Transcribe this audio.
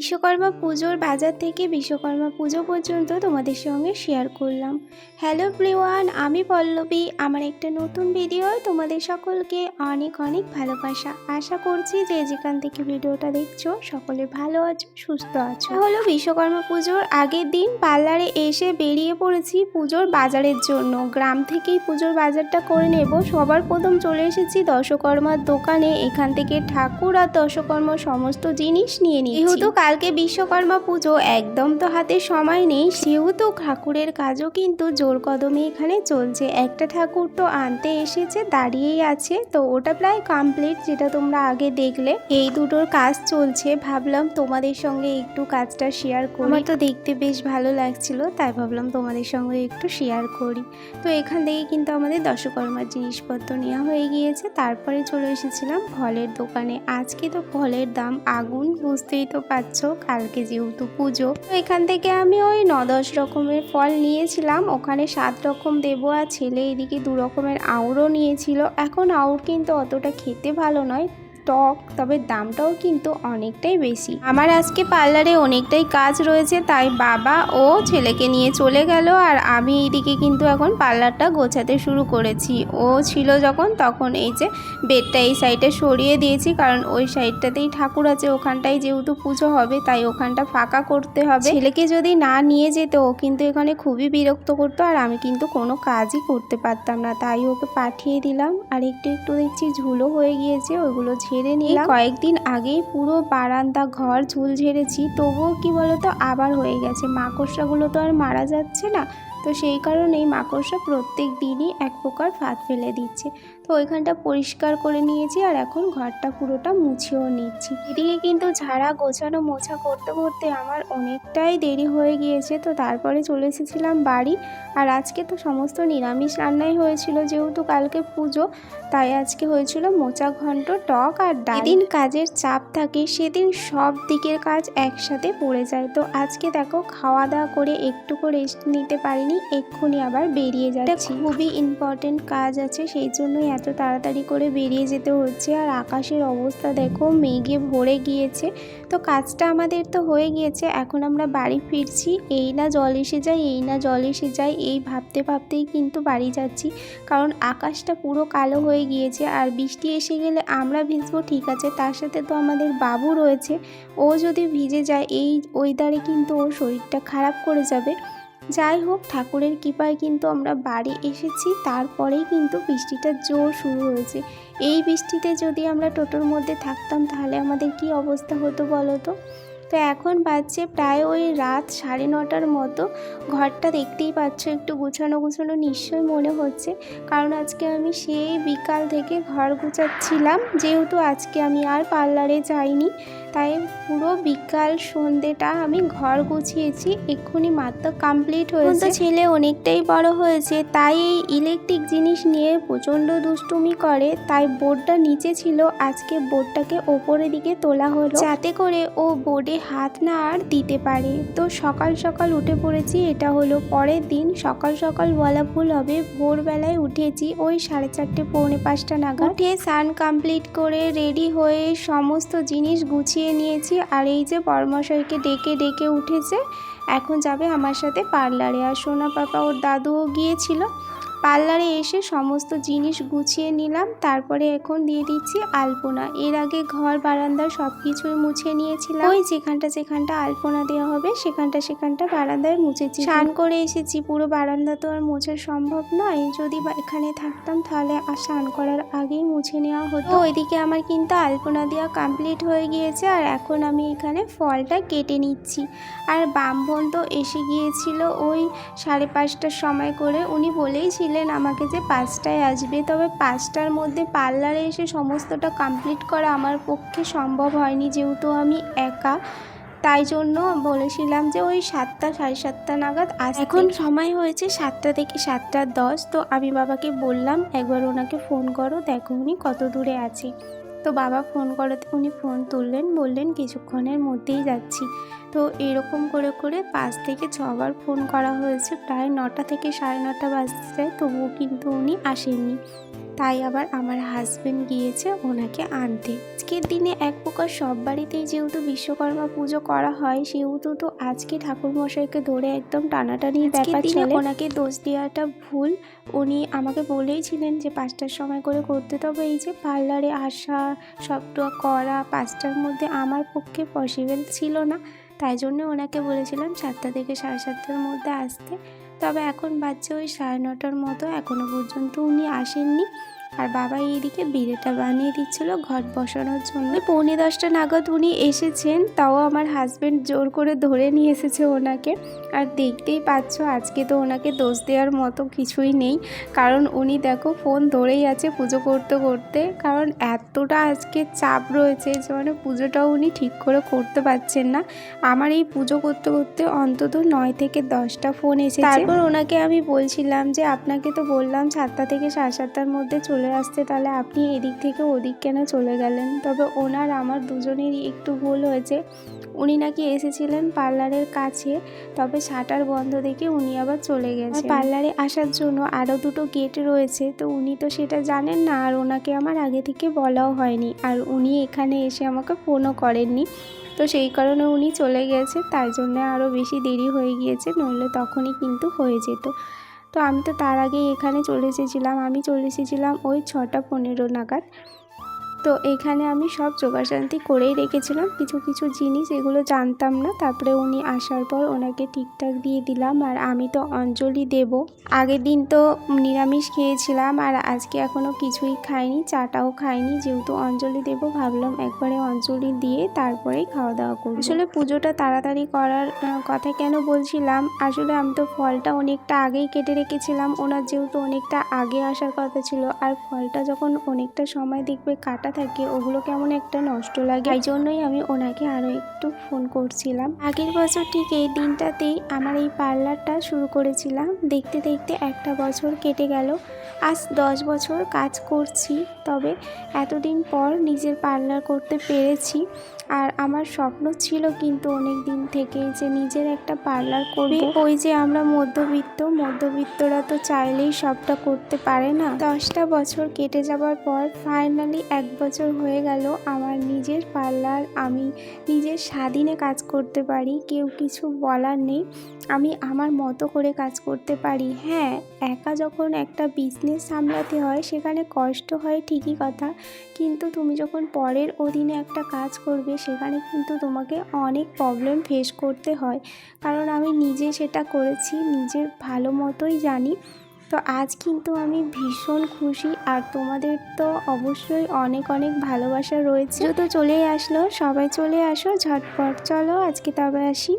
বিশ্বকর্মা পুজোর বাজার থেকে বিশ্বকর্মা পুজো পর্যন্ত তোমাদের সঙ্গে শেয়ার করলাম। হ্যালো প্রিওয়ান আমি পল্লবী। আমার একটা নতুন ভিডিও তোমাদের সকলকে অনেক অনেক ভালোবাসা। আশা করছি যে যেখান থেকে ভিডিওটা দেখছ, সকলে ভালো আছো, সুস্থ আছো। হলো বিশ্বকর্মা পুজোর আগের দিন। পার্লারে এসে বেরিয়ে পড়েছি পুজোর বাজারের জন্য। গ্রাম থেকেই পুজোর বাজারটা করে নেব। সবার প্রথম চলে এসেছি দশকর্মার দোকানে। এখান থেকে ঠাকুর আর দশকর্ম সমস্ত জিনিস নিয়ে নিই যেহেতু কালকে বিশ্বকর্মা পুজো, একদম তো হাতে সময় নেই সেহেতু ঠাকুরের কাজও কিন্তু জোর কদমে এখানে চলছে। একটা ঠাকুর তো আনতে এসেছে, দাঁড়িয়েই আছে, তো ওটা প্রায় কমপ্লিট যেটা তোমরা আগে দেখলে। এই দুটোর কাজ চলছে, ভাবলাম তোমাদের সঙ্গে একটু কাজটা শেয়ার করি। আমার তো দেখতে বেশ ভালো লাগছিল, তাই ভাবলাম তোমাদের সঙ্গে একটু শেয়ার করি। তো এখান থেকে কিন্তু আমাদের দশকর্মার জিনিসপত্র নেওয়া হয়ে গিয়েছে, তারপরে চলে এসেছিলাম ফলের দোকানে। আজকে তো ফলের দাম আগুন, বুঝতেই তো পারছ। কালকে যেহেতু পুজো, তো এখান থেকে আমি ওই ন দশ রকমের ফল নিয়েছিলাম, ওখানে সাত রকম দেবো আর ছেলে এদিকে দু রকমের আউরও নিয়েছিল। এখন আউর কিন্তু অতটা খেতে ভালো নয় টক, তবে দামটাও কিন্তু অনেকটাই বেশি। আমার আজকে পার্লারে অনেকটাই কাজ রয়েছে, তাই বাবা ও ছেলেকে নিয়ে চলে গেল আর আমি এইদিকে কিন্তু এখন পার্লারটা গোছাতে শুরু করেছি। ও ছিল যখন, তখন এই যে বেডটা এই সাইডে সরিয়ে দিয়েছি, কারণ ওই সাইডটাতেই ঠাকুর আছে, ওখানটায় যেহেতু পুজো হবে, তাই ওখানটা ফাঁকা করতে হবে। ছেলেকে যদি না নিয়ে যেত, ও কিন্তু এখানে খুবই বিরক্ত করতো আর আমি কিন্তু কোনো কাজই করতে পারতাম না। তাই ওকে পাঠিয়ে দিলাম। আর একটু একটু দেখছি ঝুলো হয়ে গিয়েছে, ওইগুলো ঝেড়ে নিলাম। কয়েকদিন আগেই পুরো বারান্দা ঘর ঝুল ঝেড়েছি, তবুও কি বলতো আবার হয়ে গেছে। মাকড়সাগুলো তো আর মারা যাচ্ছে না। তো সেই কারণেই মাকড়সা প্রত্যেক দিনই এক প্রকার ফাঁদ ফেলে দিচ্ছে। তো ওইখানটা পরিষ্কার করে নিয়েছি আর এখন ঘরটা পুরোটা মুছেও নিচ্ছি। এদিকে কিন্তু ঝাড়া গোছানো মোছা করতে করতে আমার অনেকটাই দেরি হয়ে গিয়েছে তো তারপরে চলে এসেছিলাম বাড়ি আর আজকে তো সমস্ত নিরামিষ রান্নাই হয়েছিল যেহেতু কালকে পুজো, তাই আজকে হয়েছিল মোচা ঘন্ট, টক আর ডাল। যেদিন কাজের চাপ থাকে সেদিন সব দিকের কাজ একসাথে পড়ে যায়। তো আজকে দেখো খাওয়া দাওয়া করে একটু করে রেস্ট নিতে পারিনি, এক্ষুনি আবার বেরিয়ে যাচ্ছি। খুবই ইম্পর্টেন্ট কাজ আছে, সেই জন্যই এত তাড়াতাড়ি করে বেরিয়ে যেতে হচ্ছে আর আকাশের অবস্থা দেখো মেঘে ভরে গিয়েছে। তো কাজটা আমাদের তো হয়ে গিয়েছে, এখন আমরা বাড়ি ফিরছি। এই না জল এসে যায়, এই না জল এসে যায়, এই ভাবতে ভাবতেই কিন্তু বাড়ি যাচ্ছি। কারণ আকাশটা পুরো কালো হয়ে গিয়েছে আর বৃষ্টি এসে গেলে আমরা ভিজবো, ঠিক আছে। তার সাথে তো আমাদের বাবু রয়েছে, ও যদি ভিজে যায়, এই ওয়েদারে কিন্তু ওর শরীরটা খারাপ করে যাবে। যাই হোক, ঠাকুরের কৃপায় কিন্তু আমরা বাড়ি এসেছি, তারপরেই কিন্তু বৃষ্টিটা জোর শুরু হয়েছে। এই বৃষ্টিতে যদি আমরা টোটোর মধ্যে থাকতাম, তাহলে আমাদের কি অবস্থা হতো বলো তো? তো এখন বাজছে প্রায় ওই রাত সাড়ে নটার মতো। ঘরটা দেখতেই পাচ্ছ, একটু গুছানো গুছানো নিশ্চয়ই মনে হচ্ছে। কারণ আজকে আমি সেই বিকাল থেকে ঘর গুছাচ্ছিলাম, যেহেতু আজকে আমি আর পার্লারে যাইনি। তাই পুরো বিকাল সন্ধেটা আমি ঘর গুছিয়েছি এক্ষুনি মাত্র কমপ্লিট হয়েছে। ছেলে অনেকটাই বড় হয়েছে তাই এই ইলেকট্রিক জিনিস নিয়ে প্রচণ্ড দুষ্টুমি করে তাই বোর্ডটা নিচে ছিল আজকে বোর্ডটাকে ওপরের দিকে তোলা হলো। যাতে করে ও বোর্ডে হাত না আর দিতে পারে। তো সকাল সকাল উঠে পড়েছি এটা হলো পরের দিন সকাল সকাল বলা ভুল হবে ভোরবেলায় উঠেছি ওই সাড়ে চারটে পৌনে পাঁচটা নাগাদ। উঠে স্নান কমপ্লিট করে রেডি হয়ে সমস্ত জিনিস গুছিয়ে নিয়েছি। আর এই যে বরমশাইকে ডেকে ডেকে উঠেছে, এখন যাবে আমার সাথে পার্লারে। আর সোনা পাপা, ওর দাদুও গিয়েছিল। পার্লারে এসে সমস্ত জিনিস গুছিয়ে নিলাম, তারপরে এখন দিয়ে দিচ্ছি আলপনা। এর আগে ঘর, বারান্দা সব কিছুই মুছে নিয়েছিলাম। ওই যেখানটা যেখানটা আলপনা দেওয়া হবে, সেখানটা সেখানটা বারান্দায় মুছেছি। স্নান করে এসেছি, পুরো বারান্দা তো আর মোছা সম্ভব নয়। যদি এখানে থাকতাম, তাহলে স্নান করার আগেই মুছে নেওয়া হতো। ওইদিকে আমার কিন্তু আলপনা দেওয়া কমপ্লিট হয়ে গিয়েছে, আর এখন আমি এখানে ফলটা কেটে নিচ্ছি। আর বামবন তো এসে গিয়েছিল ওই সাড়ে পাঁচটার সময় করে। উনি বলেইছিলেন বলেছিলেন আমাকে যে পাঁচটায় আসবে। তবে পাঁচটার মধ্যে পার্লারে এসে সমস্তটা কমপ্লিট করা আমার পক্ষে সম্ভব হয়নি, যেহেতু আমি একা। তাই জন্য বলেছিলাম যে ওই সাতটা, সাড়ে সাতটা নাগাদ আস এখন সময় হয়েছে সাতটা থেকে সাতটা দশ। তো আমি বাবাকে বললাম, একবার ওনাকে ফোন করো, দেখো উনি কত দূরে আছে। তো বাবা ফোন করাতে উনি ফোন তুললেন, বললেন, কিছুক্ষণের মধ্যেই যাচ্ছি। তো এরকম করে করে পাঁচ থেকে ছবার ফোন করা হয়েছে। প্রায় নটা থেকে সাড়ে নটা বাজতে তবুও কিন্তু উনি আসেননি। তাই আবার আমার হাজব্যান্ড গিয়েছে ওনাকে আনতে। আজকের দিনে এক প্রকার সব বাড়িতেই যেহেতু বিশ্বকর্মা পুজো করা হয় সেহেতু তো আজকে ঠাকুর মশাইকে ধরে একদম টানাটানি ব্যাপার চলে। ওনাকে দোষ দেওয়াটা ভুল। উনি আমাকে বলেইছিলেন যে পাঁচটার সময় করে করতে তবে এই যে পার্লারে আসা সবটা করা পাঁচটার মধ্যে আমার পক্ষে পসিবল ছিল না। তাই জন্য ওনাকে বলেছিলাম সাতটা থেকে সাড়ে সাতটার মধ্যে আসতে। তবে এখন বাচ্চা ওই সাড়ে নটার মতো এখনও পর্যন্ত উনি আসেননি। আর বাবা এইদিকে বিড়েটা বানিয়ে দিচ্ছিল ঘট বসানোর জন্য। পৌনে দশটা নাগাদ উনি এসেছেন তাও আমার হাজবেন্ড জোর করে ধরে নিয়ে এসেছে ওনাকে। আর দেখতেই পাচ্ছ আজকে তো ওনাকে দোষ দেওয়ার মতো কিছুই নেই। কারণ উনি দেখো ফোন ধরেই আছে পুজো করতে করতে। কারণ এতটা আজকে চাপ রয়েছে যে মানে পুজোটাও উনি ঠিক করে করতে পারছেন না। আমার এই পুজো করতে করতে অন্তত নয় থেকে দশটা ফোন এসেছে। তারপর ওনাকে আমি বলছিলাম যে আপনাকে তো বললাম সাতটা থেকে সাড়ে সাতটার মধ্যে চলে আসতে তাহলে আপনি এদিক থেকে ওদিক কেন চলে গেলেন? তবে ওনার আমার দুজনেরই একটু ভুল হয়েছে। উনি নাকি এসেছিলেন পার্লারের কাছে, তবে শাটার বন্ধ দেখে উনি আবার চলে গেছে পার্লারে আসার জন্য আরও দুটো গেট রয়েছে, তো উনি তো সেটা জানেন না, আর ওনাকে আমার আগে থেকে বলাও হয়নি। আর উনি এখানে এসে আমাকে ফোনও করেননি, তো সেই কারণে উনি চলে গেছে, তাই জন্য আরও বেশি দেরি হয়ে গিয়েছে, নইলে তখনই কিন্তু হয়ে যেত। তো আমি তো তার আগেই এখানে চলে এসেছিলাম। আমি চলে এসেছিলাম ওই ছটা পনেরো নাগাদ। তো এখানে আমি সব জোগাড়শান্তি করেই রেখেছিলাম। কিছু কিছু জিনিস এগুলো জানতাম না। তারপরে উনি আসার পর ওনাকে ঠিকঠাক দিয়ে দিলাম আর আমি তো অঞ্জলি দেব। আগের দিন তো নিরামিষ খেয়েছিলাম আর আজকে এখনও কিছুই খাইনি, চাটাও খাইনি। যেহেতু অঞ্জলি দেব, ভাবলাম একবারে অঞ্জলি দিয়ে তারপরেই খাওয়া দাওয়া করব। আসলে পুজোটা তাড়াতাড়ি করার কথা কেন বলছিলাম? আসলে আমি তো ফলটা অনেকটা আগেই কেটে রেখেছিলাম। ওনার যেহেতু অনেকটা আগে আসার কথা ছিল, আর ফলটা যখন অনেকটা সময় দেখবে কাটা থাকে, ওগুলো কেমন একটা নষ্ট লাগে। এই জন্যই আমি ওনাকে আরও একটু ফোন করছিলাম। আগের বছর ঠিক এই দিনটাতেই আমার এই পার্লারটা শুরু করেছিলাম। দেখতে দেখতে একটা বছর কেটে গেল। আজ দশ বছর কাজ করছি, তবে এতদিন পর নিজের পার্লার করতে পেরেছি। আর আমার স্বপ্ন ছিল কিন্তু অনেক দিন থেকে যে নিজের একটা পার্লার করবে। ওই যে আমরা মধ্যবিত্ত মধ্যবিত্তরা তো চাইলেই সবটা করতে পারে না। দশটা বছর কেটে যাবার পর ফাইনালি এক বছর হয়ে গেল আমার নিজের পার্লার আমি নিজের স্বাধীনে কাজ করতে পারি কেউ কিছু বলার নেই। আমি আমার মতো করে কাজ করতে পারি। হ্যাঁ একা যখন একটা বিজনেস সামলাতে হয় সেখানে কষ্ট হয় ঠিকই কথা কিন্তু তুমি যখন পরের অধীনে একটা কাজ করবে সেখানে কিন্তু তোমাকে অনেক প্রবলেম ফেস করতে হয়। কারণ আমি নিজে সেটা করেছি, নিজের ভালো মতোই জানি। তো আজ কিন্তু আমি ভীষণ খুশি আর তোমাদের তো অবশ্যই অনেক অনেক ভালোবাসা রয়েছে। তো চলেই আসলো, সবাই চলে আসো ঝটপট। চলো আজকে তবে আসি।